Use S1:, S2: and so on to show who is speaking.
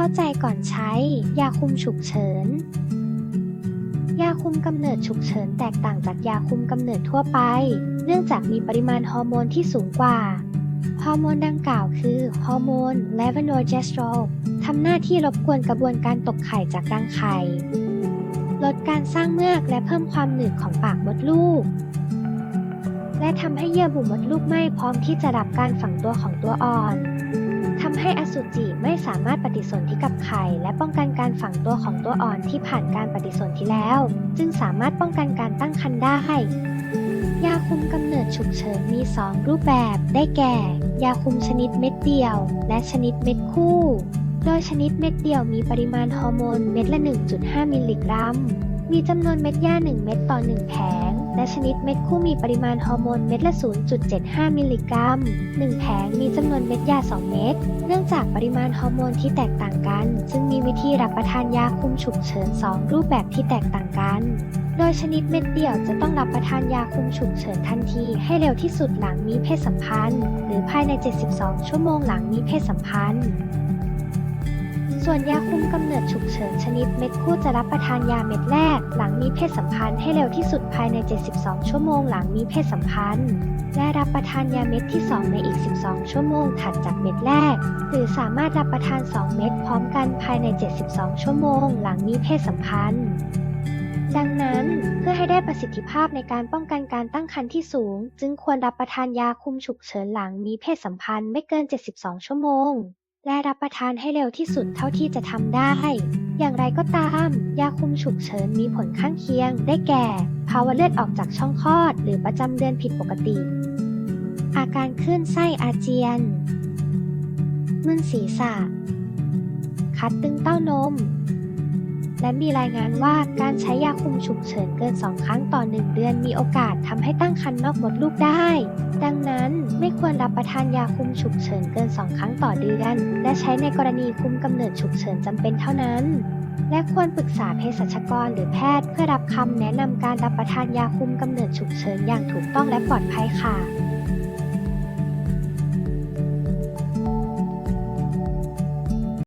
S1: เข้าใจก่อนใช้ ยาคุมฉุกเฉิน ยาคุมกำเนิดฉุกเฉินแตกต่างจากยาคุมกำเนิดทั่วไป เนื่องจากมีปริมาณฮอร์โมนที่สูงกว่า ฮอร์โมนดังกล่าวคือฮอร์โมนเลวโนเจสโตรทำหน้าที่รบกวนกระบวนการตกไข่จากรังไข่ ลดการสร้างเมือกและเพิ่มความหนืดของปากมดลูก และทำให้เยื่อบุมดลูกไหม้พร้อมที่จะรับการฝังตัวของตัวอ่อน ให้อสุจิไม่สามารถปฏิสนธิกับไข่และป้องกันการฝังตัวของตัวอ่อนที่ผ่านการปฏิสนธิแล้ว จึงสามารถป้องกันการตั้งครรภ์ได้ ยาคุมกำเนิดฉุกเฉินมี 2 รูปแบบได้แก่ ยาคุมชนิดเม็ดเดียว และชนิดเม็ดคู่ โดยชนิดเม็ดเดียวมีปริมาณฮอร์โมนเม็ดละ 1.5 มิลลิกรัม มีจำนวนเม็ดยา1 เม็ดต่อ 1 แผง และชนิดเม็ดคู่มีปริมาณฮอร์โมนเม็ดละ 0.75 มิลลิกรัม 1 แผงมีจำนวนเม็ดยา 2 เม็ด เนื่องจากปริมาณฮอร์โมนที่แตกต่างกัน จึงมีวิธีรับประทานยาคุมฉุกเฉิน 2 รูปแบบที่แตกต่างกัน โดยชนิดเม็ดเดี่ยวจะต้องรับประทานยาคุมฉุกเฉินทันที ให้เร็วที่สุดหลังมีเพศสัมพันธ์ หรือภายใน 72 ชั่วโมงหลังมีเพศสัมพันธ์ ส่วนยาคุมกำเนิดฉุกเฉินชนิดเม็ดคู่จะรับประทานยาเม็ดแรก หลังมีเพศสัมพันธ์ให้เร็วที่สุดภายใน 72 ชั่วโมงหลังมีเพศสัมพันธ์ และรับประทานยาเม็ดที่ 2 ในอีก 12 ชั่วโมงถัดจากเม็ดแรก หรือสามารถรับประทาน 2 เม็ดพร้อมกันภายใน 72 ชั่วโมง หลังมีเพศสัมพันธ์ดังนั้นเพื่อให้ได้ประสิทธิภาพในการป้องกันการตั้งครรภ์ที่สูง จึงควรรับประทานยาคุมฉุกเฉินหลังมีเพศสัมพันธ์ไม่เกิน 72 ชั่วโมง และรับประทานให้เร็วที่สุดเท่าที่จะทำได้ อย่างไรก็ตาม ยาคุมฉุกเฉินมีผลข้างเคียง ได้แก่ ภาวะเลือดออกจากช่องคลอด หรือประจำเดือนผิดปกติ อาการคลื่นไส้อาเจียนมึนศีรษะ คัดตึงเต้านม และมีรายงานว่าการใช้ยาคุมฉุกเฉินเกิน 2 ครั้งต่อ 1 เดือนมีโอกาสทำให้ตั้งครรภ์นอกมดลูกได้ ดังนั้นไม่ควรรับประทานยาคุมฉุกเฉินเกิน 2 ครั้งต่อเดือน และใช้ในกรณีคุมกำเนิดฉุกเฉินจำเป็นเท่านั้น และควรปรึกษาเภสัชกรหรือแพทย์ เพื่อรับคำแนะนำการรับประทานยาคุมกำเนิดฉุกเฉินอย่างถูกต้องและปลอดภัยค่ะ